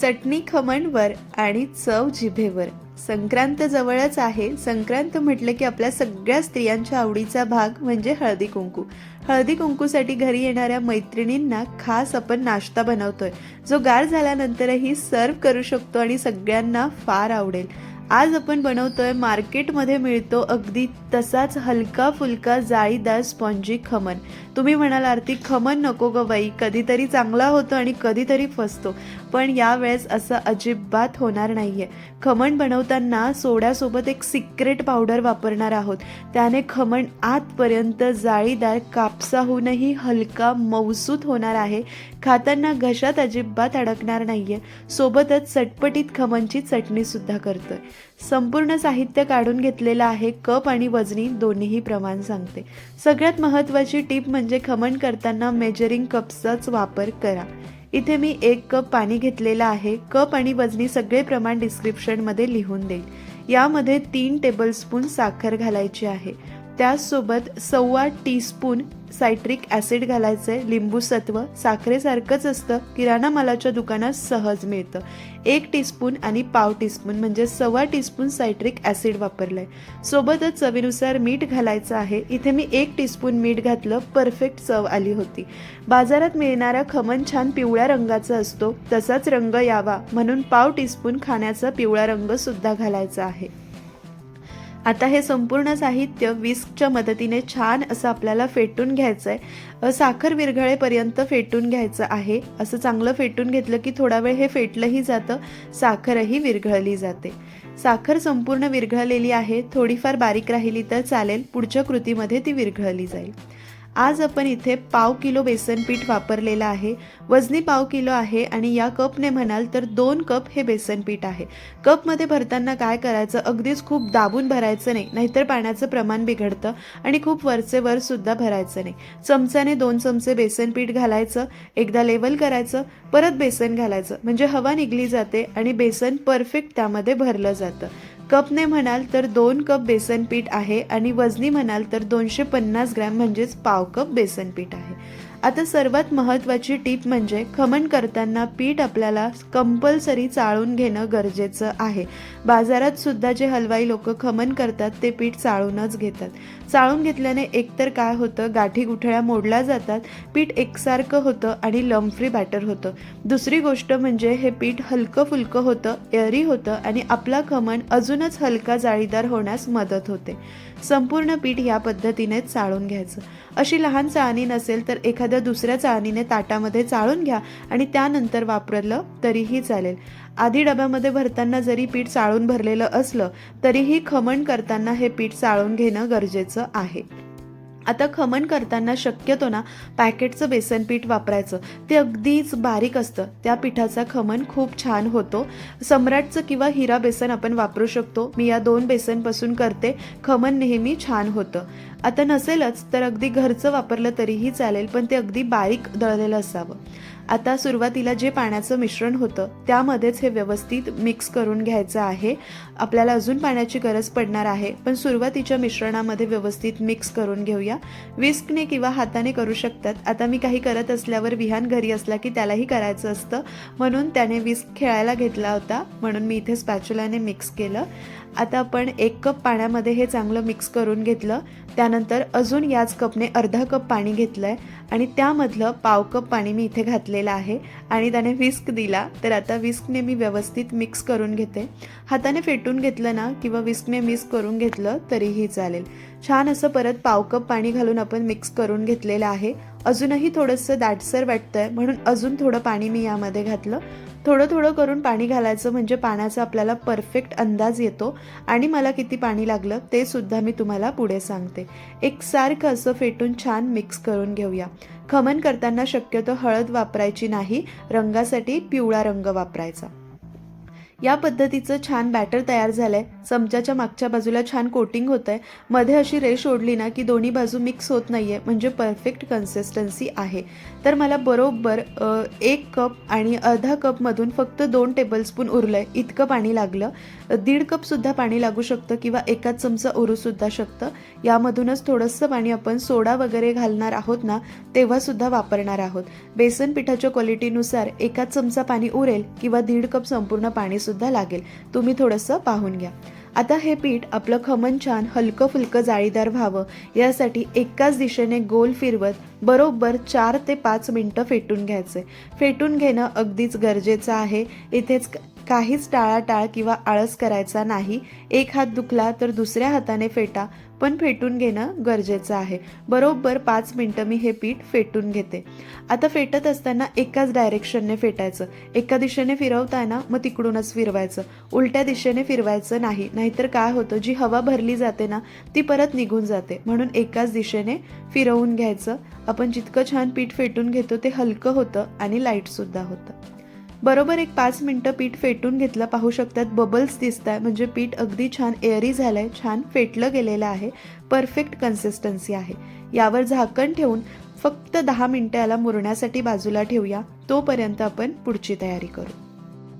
चटणी खमणवर आणि चव जिभेवर. संक्रांत जवळच आहे. संक्रांत म्हटलं की आपल्या सगळ्या स्त्रियांच्या आवडीचा भाग म्हणजे हळदी कुंकू. हळदी कुंकूसाठी घरी येणाऱ्या मैत्रिणींना खास आपण नाश्ता बनवतोय. जो गार झाल्यानंतरही सर्व करू शकतो आणि सगळ्यांना फार आवडेल. आज आपण बनवतोय मार्केटमध्ये मिळतो अगदी तसाच हलका फुलका जाळीदार स्पॉन्जी खमन तुम्ही म्हणाल आरती खमन नको ग बाई. कधीतरी चांगला होतो आणि कधीतरी फसतो. पण यावेळेस असं अजिबात होणार नाही आहे खमण बनवताना सोड्यासोबत एक सिक्रेट पावडर वापरणार आहोत. त्याने खमण आतपर्यंत जाळीदार कापसाहूनही हलका मौसूत होणार आहे. खाताना घशात अजिबात अडकणार नाहीये. सोबतच चटपटीत खमणची चटणीसुद्धा करतोय. संपूर्ण साहित्य काढून घेतलेलं आहे. कप आणि वजनी दोन्हीही प्रमाण सांगते. सगळ्यात महत्त्वाची टीप म्हणजे खमण करताना मेजरिंग कप्सचाच वापर करा. इथे मी एक कप पाणी घेतलेलं आहे. कप आणि वजनी सगळे प्रमाण डिस्क्रिप्शनमध्ये लिहून देईल. यामध्ये तीन टेबलस्पून साखर घालायची आहे. त्याचसोबत सव्वा टीस्पून सायट्रिक ॲसिड घालायचं लिंबू सत्व साखरेसारखंच असतं किराणा मालाच्या दुकानात सहज मिळतं. एक टीस्पून आणि पाव टीस्पून म्हणजे सव्वा टीस्पून सायट्रिक ॲसिड वापरलं आहे सोबतच चवीनुसार मीठ घालायचं आहे. इथे मी एक टीस्पून मीठ घातलं परफेक्ट चव आली होती. बाजारात मिळणारा खमन छान पिवळ्या रंगाचा असतो तसाच रंग यावा म्हणून पाव टीस्पून खाण्याचा पिवळा रंगसुद्धा घालायचा आहे. आता हे संपूर्ण साहित्य विस्कच्या मदतीने छान असं आपल्याला फेटून घ्यायचं आहे साखर विरघळेपर्यंत फेटून घ्यायचं आहे. असं चांगलं फेटून घेतलं की थोडा वेळ हे फेटलंही जातं साखरही विरघळली जाते. साखर संपूर्ण विरघळलेली आहे. थोडीफार बारीक राहिली तर चालेल. पुढच्या कृतीमध्ये ती विरघळली जाईल. आज आपण इथे पाव किलो बेसन पीठ वापरलेलं आहे. वजनी पाव किलो आहे आणि या कपने म्हणाल तर दोन कप हे बेसन पीठ आहे. कपमध्ये भरताना काय करायचं? अगदीच खूप दाबून भरायचं नाही नाहीतर पाण्याचं प्रमाण बिघडतं आणि खूप वरचे वर सुद्धा भरायचं नाही. चमच्याने दोन चमचे बेसन पीठ घालायचं एकदा लेवल करायचं परत बेसन घालायचं. म्हणजे हवा निघली जाते आणि बेसन परफेक्ट त्यामध्ये भरलं जातं. कपने म्हणाल तर दोन कप बेसन पीठ आहे आणि वजनी म्हणाल तर दोनशे पन्नास ग्रॅम म्हणजेच पाव कप बेसन पीठ आहे. आता सर्वात महत्त्वाची टीप म्हणजे खमण करताना पीठ आपल्याला कंपल्सरी चाळून घेणं गरजेचं आहे. बाजारात सुद्धा जे हलवाई लोक खमण करतात ते पीठ चाळूनच घेतात. चाळून घेतल्याने एकतर काय होतं गाठी गुठळ्या मोडल्या जातात पीठ एकसारखं होतं आणि लंफ्री बॅटर होतं. दुसरी गोष्ट म्हणजे हे पीठ हलकं फुलकं होतं एअरी होतं आणि आपला खमण अजूनच हलका जाळीदार होण्यास मदत होते. संपूर्ण पीठ या पद्धतीने चाळून घ्यायचं. अशी लहान चाळणी नसेल तर एखाद्या दुसऱ्या चाळणीने ताटामध्ये चाळून घ्या आणि त्यानंतर वापरलं तरीही चालेल. आधी डब्यामध्ये भरताना जरी पीठ चाळून भरलेलं असलं तरीही खमण करताना हे पीठ चाळून घेणं गरजेचं आहे. आता खमण करताना शक्यतो ना पॅकेटचं बेसन पीठ वापरायचं. ते अगदीच बारीक असतं. त्या पिठाचा खमण खूप छान होतो. सम्राटचं किंवा हिरा बेसन आपण वापरू शकतो. मी या दोन बेसनपासून करते. खमण नेहमी छान होतं. आता नसेलच तर अगदी घरचं वापरलं तरीही चालेल पण ते अगदी बारीक दळलेलं असावं. आता सुरुवातीला जे पाण्याचं मिश्रण होतं त्यामध्येच हे व्यवस्थित मिक्स करून घ्यायचं आहे. आपल्याला अजून पाण्याची गरज पडणार आहे पण सुरुवातीच्या मिश्रणामध्ये व्यवस्थित मिक्स करून घेऊया. विस्कने किंवा हाताने करू शकतात. आता मी काही करत असल्यावर विहान घरी असला की त्यालाही करायचं असतं. म्हणून त्याने विस्क खेळायला घेतला होता. म्हणून मी इथे स्पॅच्युलाने मिक्स केलं. आता आपण एक कप पाण्यामध्ये हे चांगलं मिक्स करून घेतलं. त्यानंतर अजून याच कपने अर्धा कप पाणी घेतलं आहे आणि त्यामधलं पाव कप पाणी मी इथे घातलेलं आहे. आणि त्याने विस्क दिला. तर आता विस्कने मी व्यवस्थित मिक्स करून घेते. हाताने फेटून घेतलं ना किंवा विस्कने मिक्स करून घेतलं तरीही चालेल. छान असं परत पाव कप पाणी घालून आपण मिक्स करून घेतलेलं आहे. अजूनही थोडंसं दाटसर वाटतंय म्हणून अजून थोडं पाणी मी यामध्ये घातलं. थोडं थोडं करून पाणी घालायचं म्हणजे पाण्याचा आपल्याला परफेक्ट अंदाज येतो आणि मला किती पाणी लागलं ते सुद्धा मी तुम्हाला पुढे सांगते. एकसारखं असं फेटून छान मिक्स करून घेऊया. खमन करताना शक्यतो हळद वापरायची नाही रंगासाठी पिवळा रंग वापरायचा. या पद्धतीचं छान बॅटर तयार झालंय. चमच्याच्या मागच्या बाजूला छान कोटिंग होत आहे मध्ये अशी रेश ओढली ना की दोन्ही बाजू मिक्स होत नाही आहे म्हणजे परफेक्ट कन्सिस्टन्सी आहे. तर मला बरोबर एक कप आणि अर्धा कपमधून फक्त दोन टेबलस्पून आहे इतकं पाणी लागलं. दीड कपसुद्धा पाणी लागू शकतं किंवा एकाच चमचा उरूसुद्धा शकतं. यामधूनच थोडंसं पाणी आपण सोडा वगैरे घालणार आहोत ना तेव्हासुद्धा वापरणार आहोत. बेसन पिठाच्या क्वालिटीनुसार एकाच चमचा पाणी उरेल किंवा दीड कप संपूर्ण पाणी सुद्धा लागेल. तुम्ही थोडंसं पाहून घ्या. आता हे पीठ आपलं खमन छान हलकं फुलकं जाळीदार व्हावं. यासाठी एकाच दिशेने गोल फिरवत बरोबर चार ते पाच मिनटं फेटून घ्यायचे. फेटून घेणं अगदीच गरजेचं आहे. इथेच काहीच टाळाटाळ किंवा आळस करायचा नाही. एक हात दुखला तर दुसऱ्या हाताने फेटा पण फेटून घेणं गरजेचं आहे. बरोबर पाच मिनटं मी हे पीठ फेटून घेते. आता फेटत असताना एकाच डायरेक्शनने फेटायचं. एका दिशेने फिरवताना मग तिकडूनच फिरवायचं. उलट्या दिशेने फिरवायचं नाही नाहीतर काय होतं? जी हवा भरली जाते ना ती परत निघून जाते. म्हणून एकाच दिशेने फिरवून घ्यायचं. आपण जितकं छान पीठ फेटून घेतो ते हलकं होतं आणि लाईटसुद्धा होतं. बरोबर एक पाच मिनटं पीठ फेटून घेतलं. पाहू शकतात बबल्स दिसत आहे म्हणजे पीठ अगदी छान एअरी झालं आहे छान फेटलं गेलेलं आहे. परफेक्ट कन्सिस्टन्सी आहे. यावर झाकण ठेवून फक्त दहा मिनटं याला मुरण्यासाठी बाजूला ठेवूया. तोपर्यंत आपण पुढची तयारी करू.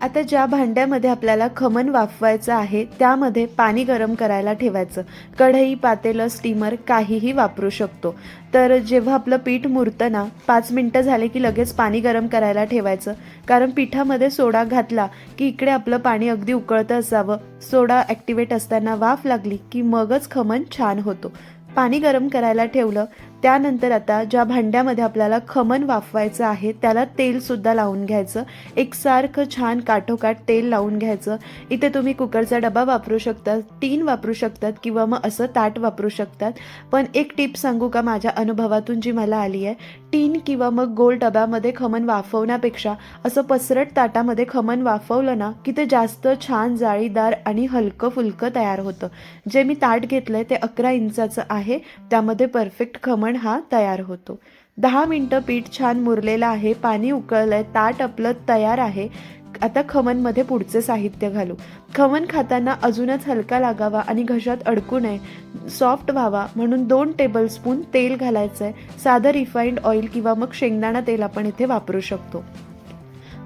आता ज्या भांड्यामध्ये आपल्याला खमन वाफवायचं आहे त्यामध्ये पाणी गरम करायला ठेवायचं. कढई पातेलं स्टीमर काहीही वापरू शकतो. तर जेव्हा आपलं पीठ मुरतं ना पाच मिनटं झाले की लगेच पाणी गरम करायला ठेवायचं. कारण पिठामध्ये सोडा घातला की इकडे आपलं पाणी अगदी उकळतं असावं. सोडा ॲक्टिवेट असताना वाफ लागली की मगच खमन छान होतो. पाणी गरम करायला ठेवलं त्यानंतर आता ज्या भांड्यामध्ये आपल्याला खमन वाफवायचं आहे त्याला तेलसुद्धा लावून घ्यायचं. एकसारखं छान काठोकाठ तेल लावून घ्यायचं. इथे तुम्ही कुकरचा डबा वापरू शकतात टीन वापरू शकतात किंवा मग असं ताट वापरू शकतात. पण एक टिप सांगू का माझ्या अनुभवातून जी मला आली आहे? टीन किंवा मग गोल डब्यामध्ये खमन वाफवण्यापेक्षा असं पसरट ताटामध्ये खमन वाफवलं ना की ते जास्त छान जाळीदार आणि हलकं फुलकं तयार होतं. जे मी ताट घेतलंय ते अकरा इंचाचं आहे त्यामध्ये परफेक्ट खमण हा तयार होतो. दहा मिनटं पीठ छान मुरलेलं आहे पाणी उकळलंय ताट आपलं तयार आहे. आता खमनमध्ये पुढचे साहित्य घालू. खमन खाताना अजूनच हलका लागावा आणि घशात अडकू नये. सॉफ्ट व्हावा म्हणून दोन टेबलस्पून तेल घालायचं आहे साधं रिफाईंड ऑइल किंवा मग शेंगदाणा तेल आपण इथे वापरू शकतो.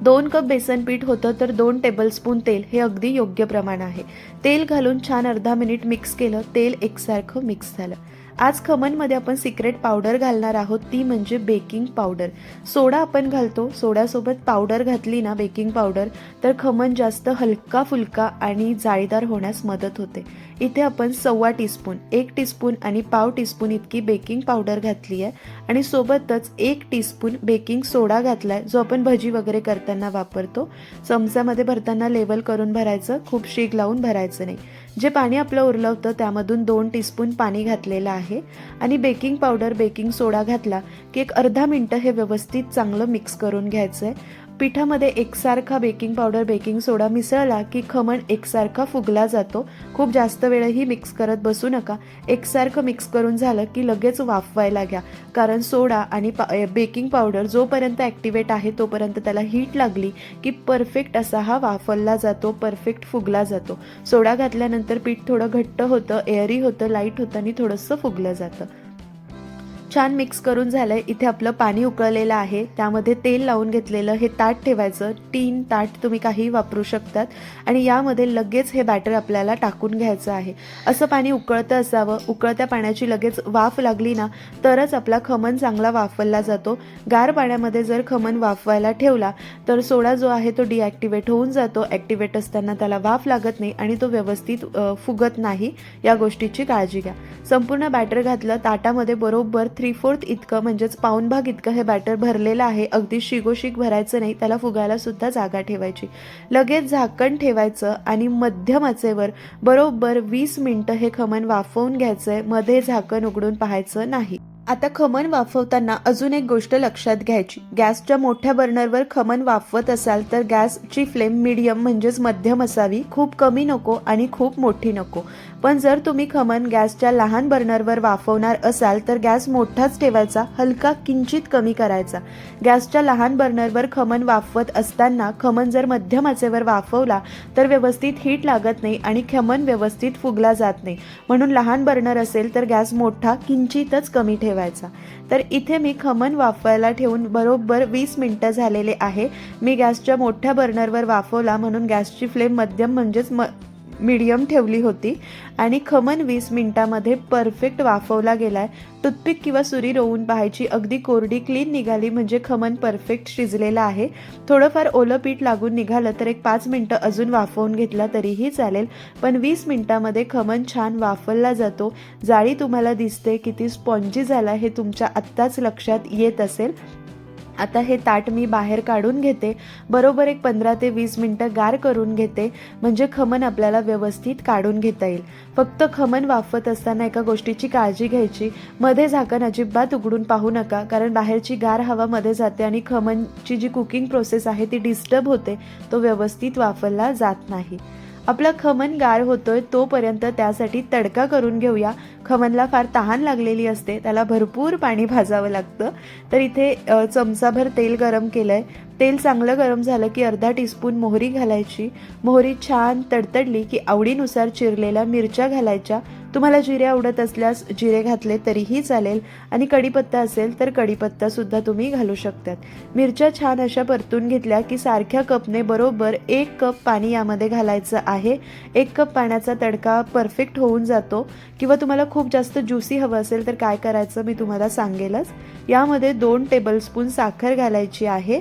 दोन कप बेसन पीठ होतं तर दोन टेबलस्पून तेल हे अगदी योग्य प्रमाण आहे. तेल घालून छान अर्धा मिनिट मिक्स केलं तेल एकसारखं मिक्स झालं. आज खमनमध्ये आपण सिक्रेट पावडर घालणार आहोत ती म्हणजे बेकिंग पावडर सोडा आपण घालतो सोड्यासोबत पावडर घातली ना बेकिंग पावडर तर खमन जास्त हलका फुलका आणि जाळीदार होण्यास मदत होते. इथे आपण सव्वा टीस्पून एक टीस्पून आणि पाव टीस्पून इतकी बेकिंग पावडर घातली आहे आणि सोबतच एक टीस्पून बेकिंग सोडा घातला आहे जो आपण भजी वगैरे करताना वापरतो. चमच्यामध्ये भरताना लेवल करून भरायचं खूप शीग लावून भरायचं नाही. जे पाणी आपलं उरलं होतं त्यामधून दोन टीस्पून पाणी घातलेलं आहे. आणि बेकिंग पावडर बेकिंग सोडा घातला की एक अर्धा मिनटं हे व्यवस्थित चांगलं मिक्स करून घ्यायचं आहे पिठामध्ये एकसारखा बेकिंग पावडर बेकिंग सोडा मिसळला की खमण एकसारखा फुगला जातो. खूप जास्त वेळही मिक्स करत बसू नका. एकसारखं मिक्स करून झालं की लगेच वाफवायला घ्या. कारण सोडा आणि पा बेकिंग पावडर जोपर्यंत ॲक्टिवेट आहे तोपर्यंत त्याला हीट लागली की परफेक्ट असा हा वाफवला जातो परफेक्ट फुगला जातो. सोडा घातल्यानंतर पीठ थोडं घट्ट होतं एअरी होतं लाइट होतं आणि थोडंसं फुगलं जातं. छान मिक्स करून झालं आहे इथे आपलं पाणी उकळलेलं आहे. त्यामध्ये तेल लावून घेतलेलं हे ताट ठेवायचं. तीन ताट तुम्ही काही वापरू शकतात. आणि यामध्ये लगेच हे बॅटर आपल्याला टाकून घ्यायचं आहे. असं पाणी उकळतं असावं. उकळत्या पाण्याची लगेच वाफ लागली ना तरच आपला खमन चांगला वाफवला जातो. गार पाण्यामध्ये जर खमन वाफवायला ठेवला तर सोडा जो आहे तो डिॲक्टिवेट होऊन जातो. ॲक्टिवेट असताना त्याला वाफ लागत नाही आणि तो व्यवस्थित फुगत नाही. या गोष्टीची काळजी घ्या. संपूर्ण बॅटर घातलं ताटामध्ये बरोबर थ्री फोर्थ इतकं म्हणजेच पाऊन भाग इतकं हे बॅटर भरलेलं आहे. अगदी शिगोशिक भरायचं नाही त्याला फुगायला सुद्धा जागा ठेवायची. लगेच झाकण ठेवायचं आणि मध्यम आचेवर बरोबर वीस मिनटं हे खमण वाफवून घ्यायचं आहे मध्ये झाकण उघडून पाहायचं नाही. आता खमण वाफवताना अजून एक गोष्ट लक्षात घ्यायची. गॅसच्या मोठ्या बर्नरवर खमण वाफवत असाल तर गॅसची फ्लेम मिडियम म्हणजेच मध्यम असावी. खूप कमी नको आणि खूप मोठी नको. पण जर तुम्ही खमण गॅसच्या लहान बर्नरवर वाफवणार असाल तर गॅस मोठाच ठेवायचा हलका किंचित कमी करायचा. गॅसच्या लहान बर्नरवर खमण वाफवत असताना खमण जर मध्यम आचेवर वाफवला तर व्यवस्थित हीट लागत नाही आणि खमण व्यवस्थित फुगला जात नाही. म्हणून लहान बर्नर असेल तर गॅस मोठा किंचितच कमी ठेवायचा. तर इथे मी खमण वाफवायला ठेवून बरोबर वीस मिनटं झालेले आहे. मी गॅसच्या मोठ्या बर्नरवर वाफवला म्हणून गॅसची फ्लेम मध्यम म्हणजेच म मीडियम ठेवली होती. आणि खमन वीस मिनटामध्ये परफेक्ट वाफवला गेलाय. टूथपिक किंवा सुरी रोवून पाहायची अगदी कोरडी क्लीन निघाली म्हणजे खमन परफेक्ट शिजलेलं आहे. थोडंफार ओलं पीठ लागून निघालं तर एक पाच मिनटं अजून वाफवून घेतला तरीही चालेल. पण वीस मिनटामध्ये खमन छान वाफवला जातो. जाळी तुम्हाला दिसते किती स्पॉन्जी झाला हे तुमच्या आत्ताच लक्षात येत असेल. आता हे ताट मी बाहेर काढून घेते. बरोबर एक पंधरा ते वीस मिनटं गार करून घेते. म्हणजे खमण आपल्याला व्यवस्थित काढून घेता येईल. फक्त खमण वाफवत असताना एका गोष्टीची काळजी घ्यायची. मध्ये झाकण अजिबात उघडून पाहू नका. कारण बाहेरची गार हवा मध्ये जाते आणि खमणची जी कुकिंग प्रोसेस आहे ती डिस्टर्ब होते. तो व्यवस्थित वापरला जात नाही. आपला खमन गार होतोय तोपर्यंत त्यासाठी तडका करून घेऊया. खमनला फार तहान लागलेली असते. त्याला भरपूर पाणी भाजावं लागतं. तर इथे चमचाभर तेल गरम केलं आहे तेल चांगलं गरम झालं की अर्धा टीस्पून मोहरी घालायची. मोहरी छान तडतडली की आवडीनुसार चिरलेल्या मिरच्या घालायच्या. तुम्हाला जिरे आवडत असल्यास जिरे घातले तरीही चालेल आणि कढीपत्ता असेल तर कढीपत्तासुद्धा तुम्ही घालू शकतात. मिरच्या छान अशा परतून घेतल्या की सारख्या कपने बरोबर एक कप पाणी यामध्ये घालायचं आहे. एक कप पाण्याचा तडका परफेक्ट होऊन जातो. किंवा तुम्हाला खूप जास्त ज्युसी हवं असेल तर काय करायचं मी तुम्हाला सांगेलच. यामध्ये दोन टेबलस्पून साखर घालायची आहे.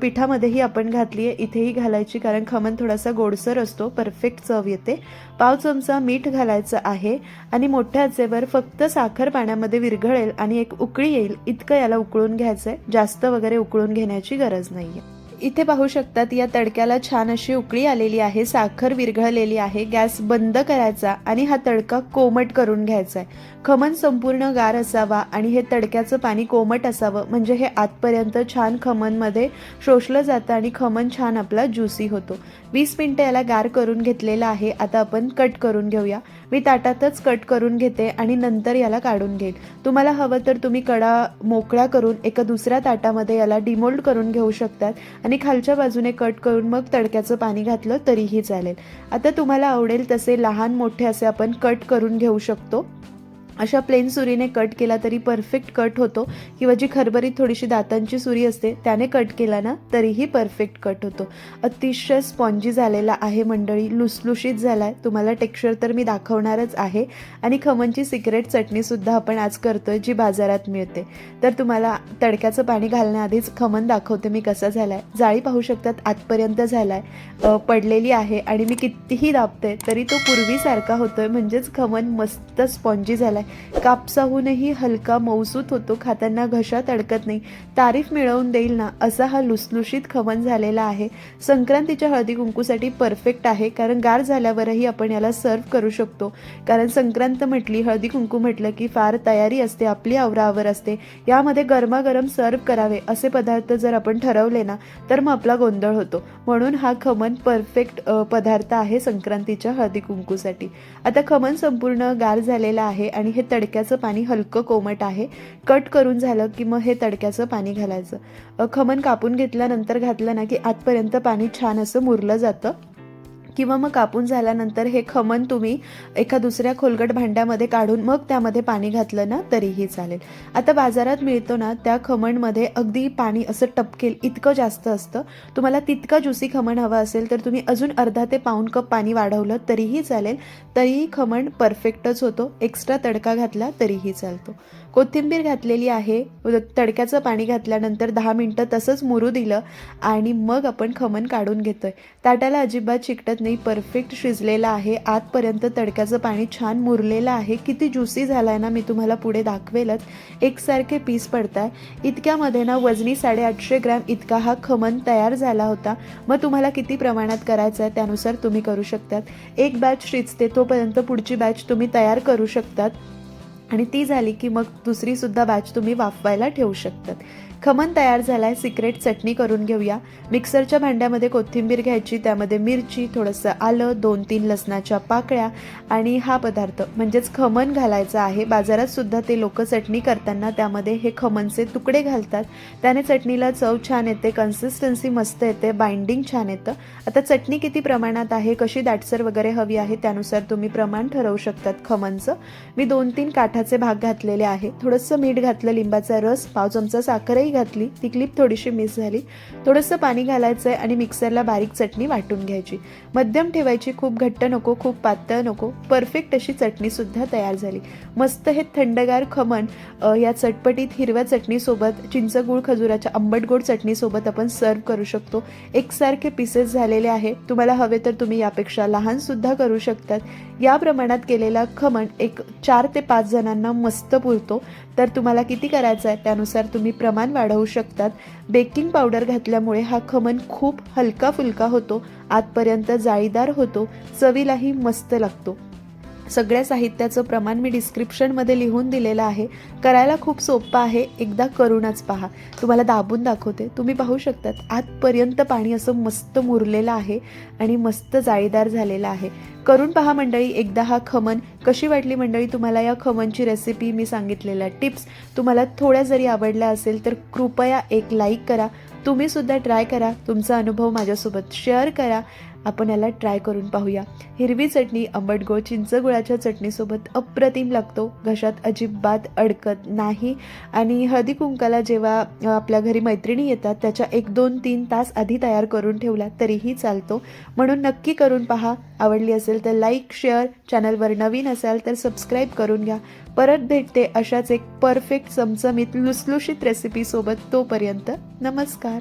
पिठामध्येही आपण घातली आहे इथेही घालायची कारण खमण थोडासा गोडसर असतो परफेक्ट चव येते. पाव चमचा मीठ घालायचं आहे. आणि मोठ्या आचेवर फक्त साखर पाण्यामध्ये विरघळेल आणि एक उकळी येईल इतकं याला उकळून घ्यायचं आहे जास्त वगैरे उकळून घेण्याची गरज नाहीये. इथे पाहू शकतात या तडक्याला छान अशी उकळी आलेली आहे साखर विरघळलेली आहे गॅस बंद करायचा आणि हा तडका कोमट करून घ्यायचा आहे खमण संपूर्ण गार असावा आणि हे तडक्याचं पाणी कोमट असावं म्हणजे हे आतपर्यंत छान खमणमध्ये शोषलं जातं आणि खमण छान आपला ज्युसी होतो. वीस मिनटं याला गार करून घेतलेलं आहे आता आपण कट करून घेऊया. मी ताटातच कट करून घेते आणि नंतर याला काढून घेईन. तुम्हाला हवं तर तुम्ही कडा मोकळा करून एका दुसऱ्या ताटामध्ये याला डिमोल्ड करून घेऊ शकतात आणि खालच्या बाजूने कट करून मग तडक्याचं पाणी घातलं तरीही चालेल. आता तुम्हाला आवडेल तसे लहान मोठे असे आपण कट करून घेऊ शकतो. अशा प्लेन सुरीने कट केला तरी परफेक्ट कट होतो. किंवा जी खरबरीत थोडीशी दातांची सुरी असते त्याने कट केला ना तरीही परफेक्ट कट होतो. अतिशय स्पॉन्जी झालेला आहे मंडळी लुसलुशीत झाला आहे तुम्हाला टेक्स्चर तर मी दाखवणारच आहे. आणि खमनची सिक्रेट चटणीसुद्धा आपण आज करतोय जी बाजारात मिळते. तर तुम्हाला तडक्याचं पाणी घालण्याआधीच खमन दाखवते मी कसा झाला आहे जाळी पाहू शकतात आतपर्यंत झाला आहे पडलेली आहे आणि मी कितीही दाबते तरी तो पूर्वीसारखा होतोय. म्हणजेच खमन मस्त स्पॉन्जी झाला आहे कापसाहूनही हलका मौसूत होतो खाताना घशात अडकत नाही. तारीफ मिळवून देईल ना असा हा लुसलुशीत खमन झालेला आहे. संक्रांतीच्या हळदी कुंकूसाठी परफेक्ट आहे कारण गार झाल्यावरही आपण याला सर्व करू शकतो. कारण संक्रांत म्हटली हळदी कुंकू म्हटलं की फार तयारी असते आपली आवरावर असते. यामध्ये गरमागरम सर्व करावे असे पदार्थ जर आपण ठरवले ना तर मग आपला गोंधळ होतो. म्हणून हा खमन परफेक्ट पदार्थ आहे संक्रांतीच्या हळदी कुंकूसाठी. आता खमन संपूर्ण गार झालेला आहे आणि हे तडक्याचं पाणी हलकं कोमट आहे. कट करून झालं की मग हे तडक्याचं पाणी घालायचं. खमन खमण कापून घेतल्यानंतर घातलं ना की आतपर्यंत पाणी छान असं मुरलं जातं. किंवा मग कापून झाल्यानंतर हे खमण तुम्ही एका दुसऱ्या खोलगट भांड्यामध्ये काढून मग त्यामध्ये पाणी घातलं ना तरीही चालेल. आता बाजारात मिळतो ना त्या खमणमध्ये अगदी पाणी असं टपकेल इतकं जास्त असतं. तुम्हाला तितका ज्युसी खमण हवा असेल तर तुम्ही अजून अर्धा ते पाऊण कप पाणी वाढवलं तरीही चालेल. तरीही खमण परफेक्टच होतो. एक्स्ट्रा तडका घातला तरीही चालतो. कोथिंबीर घातलेली आहे. तडक्याचं पाणी घातल्यानंतर दहा मिनटं तसंच मुरू दिलं आणि मग आपण खमण काढून घेतोय. ताटाला अजिबात चिकटत नाही. परफेक्ट शिजलेला आहे. आतपर्यंत तडक्याचं पाणी छान मुरलेलं आहे. किती ज्युसी झाला आहे ना मी तुम्हाला पुढे दाखवेलच. एकसारखे पीस पडताय. इतक्यामध्ये ना वजनी साडेआठशे ग्रॅम इतका हा खमण तयार झाला होता. मग तुम्हाला किती प्रमाणात करायचं आहे त्यानुसार तुम्ही करू शकतात. एक बॅच शिजते तोपर्यंत पुढची बॅच तुम्ही तयार करू शकतात. आणि ती झाली की मग दुसरीसुद्धा बॅच तुम्ही वाफवायला ठेवू शकतात. खमण तयार झालाय सिक्रेट चटणी करून घेऊया. मिक्सरच्या भांड्यामध्ये कोथिंबीर घ्यायची त्यामध्ये मिरची थोडंसं आलं दोन तीन लसणाच्या पाकळ्या आणि हा पदार्थ. म्हणजेच खमण घालायचा आहे. बाजारात सुद्धा ते लोक चटणी करताना त्यामध्ये हे खमणचे तुकडे घालतात. त्याने चटणीला चव छान येते कन्सिस्टन्सी मस्त येते बाइंडिंग छान येतं. आता चटणी किती प्रमाणात आहे कशी दाटसर वगैरे हवी आहे त्यानुसार तुम्ही प्रमाण ठरवू शकतात खमणचं. मी दोन तीन काठाचे भाग घातलेले आहे. थोडंसं मीठ घातलं लिंबाचा रस पाव चमचा साखरही घातली ती क्लिप थोडीशी मिस झाली. थोडंसं पाणी घालायचं आहे आणि मिक्सरला बारीक चटणी वाटून घ्यायची. मध्यम ठेवायची खूप घट्ट नको खूप पातळ नको परफेक्ट अशी चटणीसुद्धा तयार झाली. मस्त हे थंडगार खमण या चटपटीत हिरव्या चटणीसोबत चिंचगूळ खजुराच्या आंबट गोड चटणीसोबत आपण सर्व करू शकतो. एकसारखे पीसेस झालेले आहे. तुम्हाला हवे तर तुम्ही यापेक्षा लहानसुद्धा करू शकतात. या प्रमाणात केलेला खमण एक चार ते पाच जणांना मस्त पुरतो. तर तुम्हाला किती करायचं आहे? त्यानुसार तुम्ही प्रमाण वाढवू शकतात. बेकिंग पावडर घातल्यामुळे हा खमण खूप हलका फुलका होतो. आतपर्यंत जाळीदार होतो. चवीलाही मस्त लागतो. सगळ्या साहित्याचं प्रमाण मी डिस्क्रिप्शनमध्ये लिहून दिलेलं आहे. करायला खूप सोपं आहे. एकदा करूनच पहा. तुम्हाला दाबून दाखवते. तुम्ही पाहू शकतात आतपर्यंत पाणी असं मस्त मुरलेलं आहे आणि मस्त जाळीदार झालेलं आहे. करून पहा मंडळी एकदा हा खमन कशी वाटली मंडळी तुम्हाला या खमनची रेसिपी मी सांगितलेल्या टिप्स तुम्हाला थोड्या जरी आवडल्या असेल तर कृपया एक लाईक करा. तुम्हीसुद्धा ट्राय करा. तुमचा अनुभव माझ्यासोबत शेअर करा. आपण याला ट्राय करून पाहूया. हिरवी चटणी आंबट गोड चिंचगुळाच्या चटणीसोबत अप्रतिम लागतो. घशात अजिबात अडकत नाही. आणि हळदी कुंकाला जेव्हा आपल्या घरी मैत्रिणी येतात त्याच्या एक दोन तीन तास आधी तयार करून ठेवला तरीही चालतो. म्हणून नक्की करून पहा. आवडली असेल तर लाईक शेअर चॅनलवर नवीन असाल तर सबस्क्राईब करून घ्या. परत भेटते अशाच एक परफेक्ट चमचमीत लुसलुशीत रेसिपीसोबत तोपर्यंत नमस्कार.